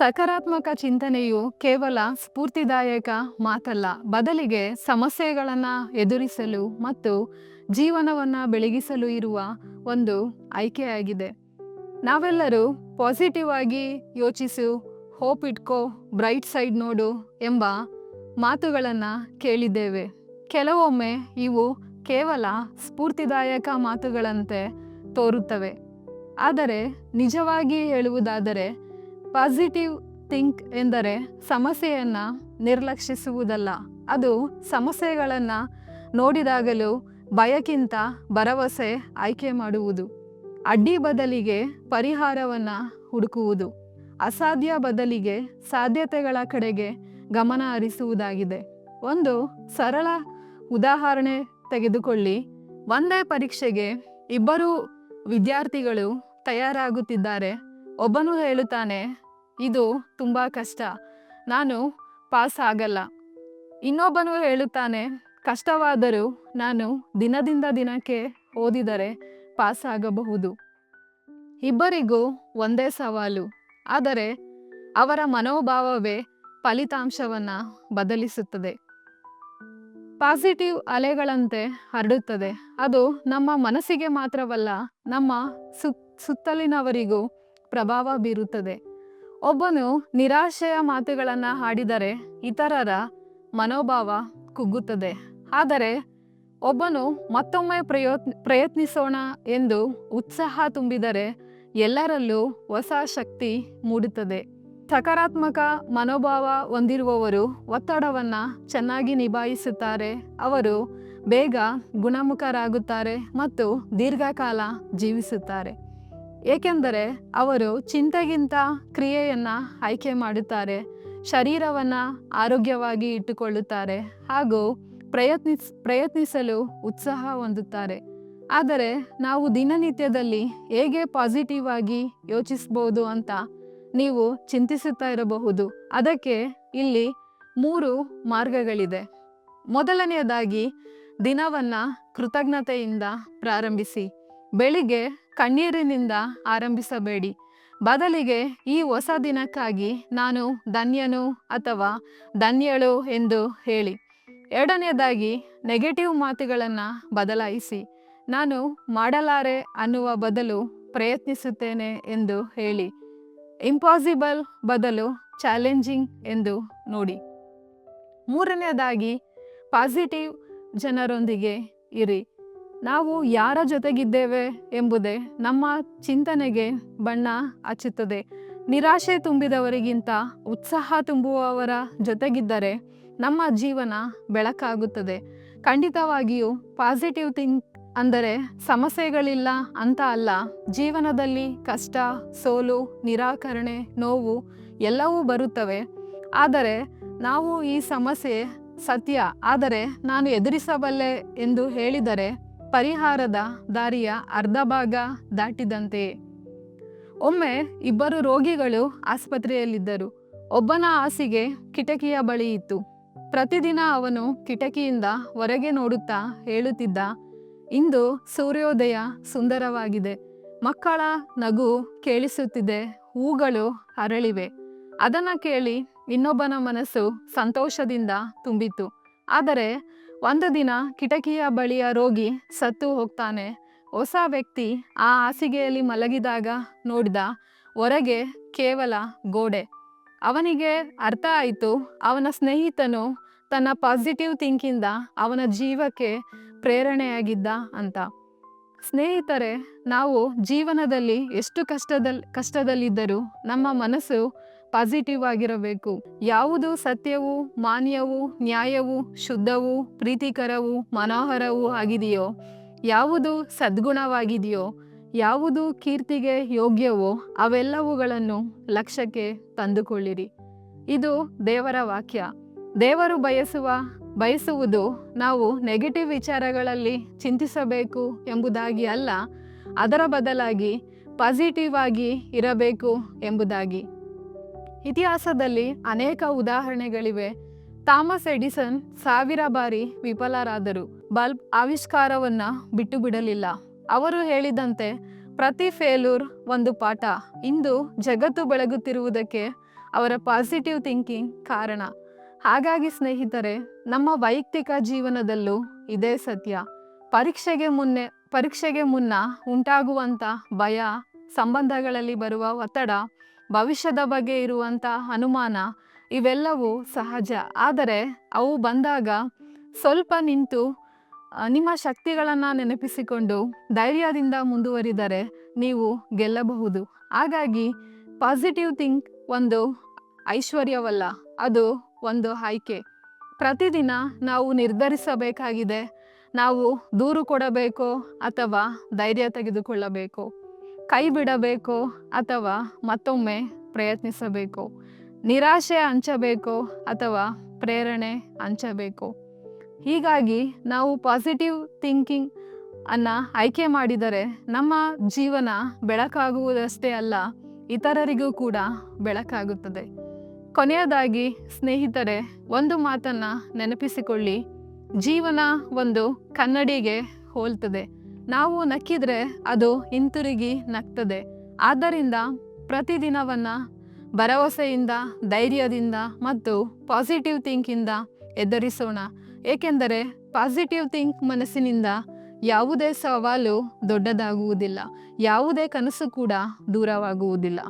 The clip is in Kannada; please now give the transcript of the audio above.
ಸಕಾರಾತ್ಮಕ ಚಿಂತನೆಯು ಕೇವಲ ಸ್ಫೂರ್ತಿದಾಯಕ ಮಾತಲ್ಲ. ಬದಲಿಗೆ ಸಮಸ್ಯೆಗಳನ್ನು ಎದುರಿಸಲು ಮತ್ತು ಜೀವನವನ್ನು ಬೆಳಗಿಸಲು ಇರುವ ಒಂದು ಆಯ್ಕೆಯಾಗಿದೆ. ನಾವೆಲ್ಲರೂ ಪಾಸಿಟಿವ್ ಆಗಿ ಯೋಚಿಸು ಹೋಪ್ ಇಟ್ಕೋ ಬ್ರೈಟ್ ಸೈಡ್ ನೋಡು ಎಂಬ ಮಾತುಗಳನ್ನು ಕೇಳಿದ್ದೇವೆ. ಕೆಲವೊಮ್ಮೆ ಇವು ಕೇವಲ ಸ್ಫೂರ್ತಿದಾಯಕ ಮಾತುಗಳಂತೆ ತೋರುತ್ತವೆ. ಆದರೆ ನಿಜವಾಗಿ ಹೇಳುವುದಾದರೆ ಪಾಸಿಟಿವ್ ಥಿಂಕ್ ಎಂದರೆ ಸಮಸ್ಯೆಯನ್ನು ನಿರ್ಲಕ್ಷಿಸುವುದಲ್ಲ. ಅದು ಸಮಸ್ಯೆಗಳನ್ನು ನೋಡಿದಾಗಲೂ ಭಯಕ್ಕಿಂತ ಭರವಸೆ ಆಯ್ಕೆ ಮಾಡುವುದು. ಅಡ್ಡಿ ಬದಲಿಗೆ ಪರಿಹಾರವನ್ನು ಹುಡುಕುವುದು. ಅಸಾಧ್ಯ ಬದಲಿಗೆ ಸಾಧ್ಯತೆಗಳ ಕಡೆಗೆ ಗಮನ ಹರಿಸುವುದಾಗಿದೆ. ಒಂದು ಸರಳ ಉದಾಹರಣೆ ತೆಗೆದುಕೊಳ್ಳಿ. ಒಂದೇ ಪರೀಕ್ಷೆಗೆ ಇಬ್ಬರು ವಿದ್ಯಾರ್ಥಿಗಳು ತಯಾರಾಗುತ್ತಿದ್ದಾರೆ. ಒಬ್ಬನು ಹೇಳುತ್ತಾನೆ, ಇದು ತುಂಬ ಕಷ್ಟ. ನಾನು ಪಾಸ್ ಆಗಲ್ಲ. ಇನ್ನೊಬ್ಬನು ಹೇಳುತ್ತಾನೆ, ಕಷ್ಟವಾದರೂ ನಾನು ದಿನದಿಂದ ದಿನಕ್ಕೆ ಓದಿದರೆ ಪಾಸ್ ಆಗಬಹುದು. ಇಬ್ಬರಿಗೂ ಒಂದೇ ಸವಾಲು. ಆದರೆ ಅವರ ಮನೋಭಾವವೇ ಫಲಿತಾಂಶವನ್ನು ಬದಲಿಸುತ್ತದೆ. ಪಾಸಿಟಿವ್ ಅಲೆಗಳಂತೆ ಹರಡುತ್ತದೆ. ಅದು ನಮ್ಮ ಮನಸ್ಸಿಗೆ ಮಾತ್ರವಲ್ಲ, ನಮ್ಮ ಸುತ್ ಸುತ್ತಲಿನವರಿಗೂ ಪ್ರಭಾವ ಬೀರುತ್ತದೆ. ಒಬ್ಬನು ನಿರಾಶೆಯ ಮಾತುಗಳನ್ನು ಹಾಡಿದರೆ ಇತರರ ಮನೋಭಾವ ಕುಗ್ಗುತ್ತದೆ. ಆದರೆ ಒಬ್ಬನು ಮತ್ತೊಮ್ಮೆ ಪ್ರಯೋತ್ ಪ್ರಯತ್ನಿಸೋಣ ಎಂದು ಉತ್ಸಾಹ ತುಂಬಿದರೆ ಎಲ್ಲರಲ್ಲೂ ಹೊಸ ಶಕ್ತಿ ಮೂಡುತ್ತದೆ. ಸಕಾರಾತ್ಮಕ ಮನೋಭಾವ ಹೊಂದಿರುವವರು ಒತ್ತಡವನ್ನು ಚೆನ್ನಾಗಿ ನಿಭಾಯಿಸುತ್ತಾರೆ. ಅವರು ಬೇಗ ಗುಣಮುಖರಾಗುತ್ತಾರೆ ಮತ್ತು ದೀರ್ಘಕಾಲ ಜೀವಿಸುತ್ತಾರೆ. ಏಕೆಂದರೆ ಅವರು ಚಿಂತೆಗಿಂತ ಕ್ರಿಯೆಯನ್ನು ಆಯ್ಕೆ ಮಾಡುತ್ತಾರೆ, ಶರೀರವನ್ನು ಆರೋಗ್ಯವಾಗಿ ಇಟ್ಟುಕೊಳ್ಳುತ್ತಾರೆ ಹಾಗೂ ಪ್ರಯತ್ನಿಸ್, ಪ್ರಯತ್ನಿಸಲು ಉತ್ಸಾಹ ಹೊಂದುತ್ತಾರೆ. ಆದರೆ ನಾವು ದಿನನಿತ್ಯದಲ್ಲಿ ಹೇಗೆ ಪಾಸಿಟಿವ್ ಆಗಿ ಯೋಚಿಸ್ಬೋದು ಅಂತ ನೀವು ಚಿಂತಿಸುತ್ತಾ ಇರಬಹುದು. ಅದಕ್ಕೆ ಇಲ್ಲಿ ಮೂರು ಮಾರ್ಗಗಳಿದೆ. ಮೊದಲನೆಯದಾಗಿ ದಿನವನ್ನು ಕೃತಜ್ಞತೆಯಿಂದ ಪ್ರಾರಂಭಿಸಿ. ಬೆಳಿಗ್ಗೆ ಕಣ್ಣೀರಿನಿಂದ ಆರಂಭಿಸಬೇಡಿ. ಬದಲಿಗೆ ಈ ಹೊಸ ದಿನಕ್ಕಾಗಿ ನಾನು ಧನ್ಯನು ಅಥವಾ ಧನ್ಯಳು ಎಂದು ಹೇಳಿ. ಎರಡನೆಯದಾಗಿ ನೆಗೆಟಿವ್ ಮಾತುಗಳನ್ನು ಬದಲಾಯಿಸಿ. ನಾನು ಮಾಡಲಾರೆ ಅನ್ನುವ ಬದಲು ಪ್ರಯತ್ನಿಸುತ್ತೇನೆ ಎಂದು ಹೇಳಿ. ಇಂಪಾಸಿಬಲ್ ಬದಲು ಚಾಲೆಂಜಿಂಗ್ ಎಂದು ನೋಡಿ. ಮೂರನೆಯದಾಗಿ ಪಾಸಿಟಿವ್ ಜನರೊಂದಿಗೆ ಇರಿ. ನಾವು ಯಾರ ಜೊತೆಗಿದ್ದೇವೆ ಎಂಬುದೇ ನಮ್ಮ ಚಿಂತನೆಗೆ ಬಣ್ಣ ಹಚ್ಚುತ್ತದೆ. ನಿರಾಶೆ ತುಂಬಿದವರಿಗಿಂತ ಉತ್ಸಾಹ ತುಂಬುವವರ ಜೊತೆಗಿದ್ದರೆ ನಮ್ಮ ಜೀವನ ಬೆಳಕಾಗುತ್ತದೆ. ಖಂಡಿತವಾಗಿಯೂ ಪಾಸಿಟಿವ್ ಥಿಂಕ್ ಅಂದರೆ ಸಮಸ್ಯೆಗಳಿಲ್ಲ ಅಂತ ಅಲ್ಲ, ಜೀವನದಲ್ಲಿ ಕಷ್ಟ, ಸೋಲು, ನಿರಾಕರಣೆ, ನೋವು ಎಲ್ಲವೂ ಬರುತ್ತವೆ. ಆದರೆ ನಾವು ಈ ಸಮಸ್ಯೆ ಸತ್ಯ, ಆದರೆ ನಾನು ಎದುರಿಸಬಲ್ಲೆ ಎಂದು ಹೇಳಿದರೆ ಪರಿಹಾರದ ದಾರಿಯ ಅರ್ಧ ಭಾಗ ದಾಟಿದಂತೆಯೇ ಒಮ್ಮೆ ಇಬ್ಬರು ರೋಗಿಗಳು ಆಸ್ಪತ್ರೆಯಲ್ಲಿದ್ದರು. ಒಬ್ಬನ ಹಾಸಿಗೆ ಕಿಟಕಿಯ ಬಳಿ ಇತ್ತು. ಪ್ರತಿದಿನ ಅವನು ಕಿಟಕಿಯಿಂದ ಹೊರಗೆ ನೋಡುತ್ತಾ ಹೇಳುತ್ತಿದ್ದ, ಇಂದು ಸೂರ್ಯೋದಯ ಸುಂದರವಾಗಿದೆ. ಮಕ್ಕಳ ನಗು ಕೇಳಿಸುತ್ತಿದೆ, ಹೂಗಳು ಅರಳಿವೆ. ಅದನ್ನು ಕೇಳಿ ಇನ್ನೊಬ್ಬನ ಮನಸ್ಸು ಸಂತೋಷದಿಂದ ತುಂಬಿತು ಆದರೆ ಒಂದು ದಿನ ಕಿಟಕಿಯ ಬಳಿಯ ರೋಗಿ ಸತ್ತು ಹೋಗ್ತಾನೆ. ಹೊಸ ವ್ಯಕ್ತಿ ಆ ಹಾಸಿಗೆಯಲ್ಲಿ ಮಲಗಿದಾಗ ನೋಡಿದ ಹೊರಗೆ ಕೇವಲ ಗೋಡೆ. ಅವನಿಗೆ ಅರ್ಥ ಆಯಿತು, ಅವನ ಸ್ನೇಹಿತನು ತನ್ನ ಪಾಸಿಟಿವ್ ಥಿಂಕಿಂದ ಅವನ ಜೀವಕ್ಕೆ ಪ್ರೇರಣೆಯಾಗಿದ್ದ ಅಂತ. ಸ್ನೇಹಿತರೆ, ನಾವು ಜೀವನದಲ್ಲಿ ಎಷ್ಟು ಕಷ್ಟದಲ್ಲಿ ಕಷ್ಟದಲ್ಲಿದ್ದರೂ ನಮ್ಮ ಮನಸ್ಸು ಪಾಸಿಟಿವ್ ಆಗಿರಬೇಕು. ಯಾವುದು ಸತ್ಯವು, ಮಾನ್ಯವು, ನ್ಯಾಯವು, ಶುದ್ಧವು, ಪ್ರೀತಿಕರವು, ಮನೋಹರವೂ ಆಗಿದೆಯೋ, ಯಾವುದು ಸದ್ಗುಣವಾಗಿದೆಯೋ, ಯಾವುದು ಕೀರ್ತಿಗೆ ಯೋಗ್ಯವೋ, ಅವೆಲ್ಲವುಗಳನ್ನು ಲಕ್ಷ್ಯಕ್ಕೆ ತಂದುಕೊಳ್ಳಿರಿ. ಇದು ದೇವರ ವಾಕ್ಯ. ದೇವರು ಬಯಸುವ, ಬಯಸುವುದು ನಾವು ನೆಗೆಟಿವ್ ವಿಚಾರಗಳಲ್ಲಿ ಚಿಂತಿಸಬೇಕು ಎಂಬುದಾಗಿ ಅಲ್ಲ, ಅದರ ಬದಲಾಗಿ ಪಾಸಿಟಿವ್ ಆಗಿ ಇರಬೇಕು ಎಂಬುದಾಗಿ. ಇತಿಹಾಸದಲ್ಲಿ ಅನೇಕ ಉದಾಹರಣೆಗಳಿವೆ. ಥಾಮಸ್ ಎಡಿಸನ್ ಸಾವಿರ ಬಾರಿ ವಿಫಲರಾದರು. ಬಲ್ಬ್ ಆವಿಷ್ಕಾರವನ್ನು ಬಿಟ್ಟು ಬಿಡಲಿಲ್ಲ ಅವರು ಹೇಳಿದಂತೆ, ಪ್ರತಿ ಫೇಲೂರ್ ಒಂದು ಪಾಠ. ಇಂದು ಜಗತ್ತು ಬೆಳಗುತ್ತಿರುವುದಕ್ಕೆ ಅವರ ಪಾಸಿಟಿವ್ ಥಿಂಕಿಂಗ್ ಕಾರಣ. ಹಾಗಾಗಿ ಸ್ನೇಹಿತರೆ, ನಮ್ಮ ವೈಯಕ್ತಿಕ ಜೀವನದಲ್ಲೂ ಇದೇ ಸತ್ಯ. ಪರೀಕ್ಷೆಗೆ ಮುನ್ನೆ, ಪರೀಕ್ಷೆಗೆ ಮುನ್ನ ಉಂಟಾಗುವಂಥ ಭಯ, ಸಂಬಂಧಗಳಲ್ಲಿ ಬರುವ ಒತ್ತಡ ಭವಿಷ್ಯದ ಬಗ್ಗೆ ಇರುವಂಥ ಅನುಮಾನ ಇವೆಲ್ಲವೂ ಸಹಜ. ಆದರೆ ಅವು ಬಂದಾಗ ಸ್ವಲ್ಪ ನಿಂತು ನಿಮ್ಮ ಶಕ್ತಿಗಳನ್ನು ನೆನಪಿಸಿಕೊಂಡು ಧೈರ್ಯದಿಂದ ಮುಂದುವರಿದರೆ ನೀವು ಗೆಲ್ಲಬಹುದು. ಹಾಗಾಗಿ ಪಾಸಿಟಿವ್ ಥಿಂಕ್ ಒಂದು ಐಶ್ವರ್ಯವಲ್ಲ, ಅದು ಒಂದು ಆಯ್ಕೆ. ಪ್ರತಿದಿನ ನಾವು ನಿರ್ಧರಿಸಬೇಕಾಗಿದೆ, ನಾವು ದೂರು ಕೊಡಬೇಕೋ ಅಥವಾ ಧೈರ್ಯ ತೆಗೆದುಕೊಳ್ಳಬೇಕು. ಕೈ ಬಿಡಬೇಕು ಅಥವಾ ಮತ್ತೊಮ್ಮೆ ಪ್ರಯತ್ನಿಸಬೇಕು? ನಿರಾಶೆ ಹಂಚಬೇಕು ಅಥವಾ ಪ್ರೇರಣೆ ಹಂಚಬೇಕು? ಹೀಗಾಗಿ ನಾವು ಪಾಸಿಟಿವ್ ಥಿಂಕಿಂಗ್ ಅನ್ನು ಆಯ್ಕೆ ಮಾಡಿದರೆ ನಮ್ಮ ಜೀವನ ಬೆಳಕಾಗುವುದಷ್ಟೇ ಅಲ್ಲ, ಇತರರಿಗೂ ಕೂಡ ಬೆಳಕಾಗುತ್ತದೆ. ಕೊನೆಯದಾಗಿ, ಸ್ನೇಹಿತರೆ, ಒಂದು ಮಾತನ್ನ ನೆನಪಿಸಿಕೊಳ್ಳಿ. ಜೀವನ ಒಂದು ಕನ್ನಡಿಗೆ ಹೋಲ್ತದೆ. ನಾವು ನಕ್ಕಿದ್ರೆ ಅದು ಹಿಂತಿರುಗಿ ನಗ್ತದೆ. ಆದ್ದರಿಂದ ಪ್ರತಿದಿನವನ್ನ ಭರವಸೆಯಿಂದ, ಧೈರ್ಯದಿಂದ ಮತ್ತು ಪಾಸಿಟಿವ್ ಥಿಂಕಿಂದ ಎದುರಿಸೋಣ. ಏಕೆಂದರೆ ಪಾಸಿಟಿವ್ ಥಿಂಕ್ ಮನಸ್ಸಿನಿಂದ ಯಾವುದೇ ಸವಾಲು ದೊಡ್ಡದಾಗುವುದಿಲ್ಲ. ಯಾವುದೇ ಕನಸು ಕೂಡ ದೂರವಾಗುವುದಿಲ್ಲ.